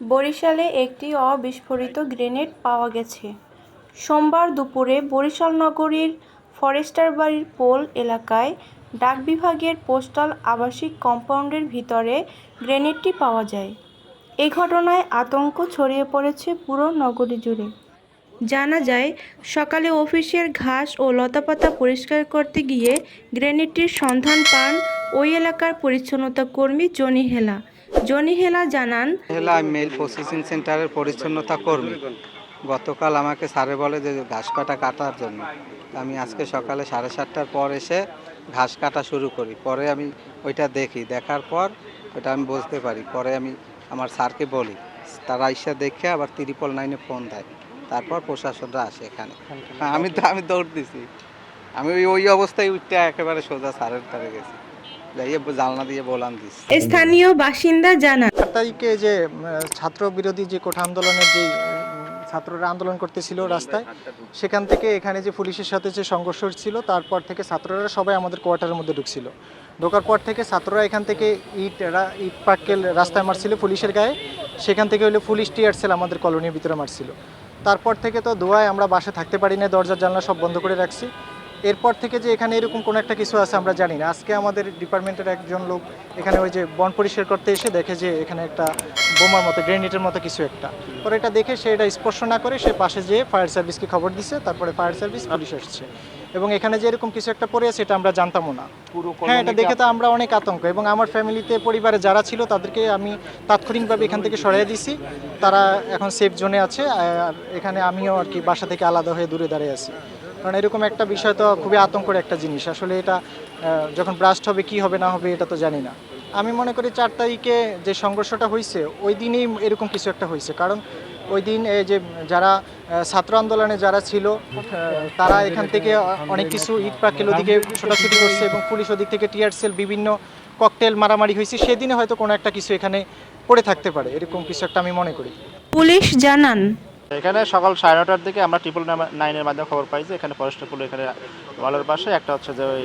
বরিশালে একটি অবিস্ফোরিত গ্রেনেড পাওয়া গেছে। সোমবার দুপুরে বরিশাল নগরীর ফরেস্টার বাড়ির পোল এলাকায় ডাক বিভাগের পোস্টাল আবাসিক কম্পাউন্ডের ভিতরে গ্রেনেডটি পাওয়া যায়। এ ঘটনায় আতঙ্ক ছড়িয়ে পড়েছে পুরো নগরী জুড়ে জানা যায়, সকালে অফিসের ঘাস ও লতাপাতা পরিষ্কার করতে গিয়ে গ্রেনেডটির সন্ধান পান ওই এলাকার পরিচ্ছন্নতা কর্মী জনি হেলা। জনি হেলা জানান, হেলা মেল প্রসেসিং সেন্টারের পরিচ্ছন্নতা কর্মী। গতকাল আমাকে স্যারে বলে যে ঘাস কাটা কাটার জন্য। আমি আজকে সকালে সাড়ে সাতটার পর এসে ঘাস কাটা শুরু করি। পরে আমি ওইটা দেখি। দেখার পর ওইটা আমি বুঝতে পারি। পরে আমি আমার স্যারকে বলি। তারা ইসা দেখে আবার ত্রিপল নাইনে ফোন দেয়। তারপর প্রশাসনরা আসে এখানে। হ্যাঁ, আমি তো আমি দৌড় দিছি। আমি ওই ওই অবস্থায় উঠতে একেবারে সোজা সারের তারে গেছি। স্থানীয় বাসিন্দা জানান তারিখে যে ছাত্র বিরোধী যে কোঠা আন্দোলনের যে ছাত্ররা আন্দোলন করতেছিল রাস্তায় সেখান থেকে এখানে যে পুলিশের সাথে যে সংঘর্ষ ছিল তারপর থেকে ছাত্ররা সবাই আমাদের কোয়ার্টারের মধ্যে ঢুকছিল। ঢোকার পর থেকে ছাত্ররা এখান থেকে ইট ইট পাক্কেল রাস্তায় মারছিল পুলিশের গায়ে। সেখান থেকে হলো পুলিশ টিয়ার সেল আমাদের কলোনির ভিতরে মারছিল। তারপর থেকে তো দোয়ায় আমরা বাসে থাকতে পারি না দরজার জানলা সব বন্ধ করে রাখছি। এরপর থেকে যে এখানে এরকম কোনো একটা কিছু আছে আমরা জানি না। আজকে আমাদের ডিপার্টমেন্টের একজন লোক এখানে ওই যে বন পরিষ্কার করতে এসে দেখে যে এখানে একটা বোমার মতো গ্রেনেডের মতো কিছু একটা। পরে এটা দেখে সে এটা স্পর্শ না করে সে পাশে যেয়ে ফায়ার সার্ভিসকে খবর দিছে তারপরে ফায়ার সার্ভিস পুলিশ এসছে এবং এখানে যে এরকম কিছু একটা পড়ে আছে এটা আমরা জানতামও না। হ্যাঁ এটা দেখে তো আমরা অনেক আতঙ্ক এবং আমার ফ্যামিলিতে পরিবারে যারা ছিল তাদেরকে আমি তাৎক্ষণিকভাবে এখান থেকে সরিয়ে দিছি। তারা এখন সেফ জোনে আছে আর এখানে আমিও আর কি বাসা থেকে আলাদা হয়ে দূরে দাঁড়িয়ে আছি। কারণ এরকম একটা বিষয় তো খুবই আতঙ্কের একটা জিনিস। আসলে এটা যখন ব্রাস্ট হবে কি হবে না হবে এটা তো জানি না। আমি মনে করি চার তারিখে যে সংঘর্ষটা হয়েছে ওই দিনেই এরকম কিছু একটা হয়েছে কারণ ওই দিন এই যে যারা ছাত্র আন্দোলনে যারা ছিল তারা এখান থেকে অনেক কিছু ইট পাকেল ওদিকে ছোটাছুটি করছে এবং পুলিশ ওদিক থেকে টিয়ার সেল বিভিন্ন ককটেল মারামারি হয়েছে। সেদিনে হয়তো কোনো একটা কিছু এখানে পড়ে থাকতে পারে। এরকম কিছু একটা আমি মনে করি। পুলিশ জানান। এখানে সকাল সাড়ে নটার দিকে আমরা ট্রিপল নাইনের মাধ্যমে খবর পাই যে এখানে ফরেস্টের পুল এখানে ওয়ালের পাশে। একটা হচ্ছে যে ওই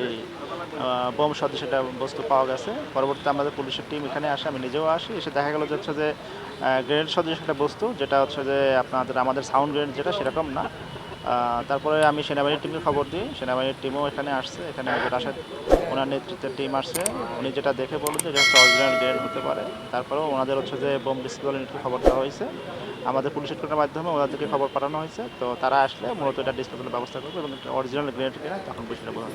বোম সদৃশ একটা বস্তু পাওয়া গেছে। পরবর্তীতে আমাদের পুলিশের টিম এখানে আসে, আমি নিজেও আসি। এসে দেখা গেলো যে হচ্ছে যে গ্রেনেড সদৃশ একটা বস্তু, যেটা হচ্ছে যে আপনাদের, আমাদের সাউন্ড গ্রেনেড যেটা, সেরকম না। তারপরে আমি সেনাবাহিনীর টিমকে খবর দিই। সেনাবাহিনীর টিমও এখানে আসছে। এখানে রাশেদ ওনার নেতৃত্বের টিম আসছে। উনি যেটা দেখে বলল যে এটা হচ্ছে অরিজিনাল গ্রেনেড হতে পারে। তারপরেও ওনাদের হচ্ছে যে বোম ডিসপ্লে ইউনিটকে খবর দেওয়া হয়েছে। আমাদের পুলিশ হেডকোয়ার্টার মাধ্যমে ওনাদেরকে খবর পাঠানো হয়েছে। তো তারা আসলে মূলত এটা ডিসপ্লে ব্যবস্থা করবে এবং অরিজিনাল গ্রেনেড কিনা তখন বিষয়টা বোঝা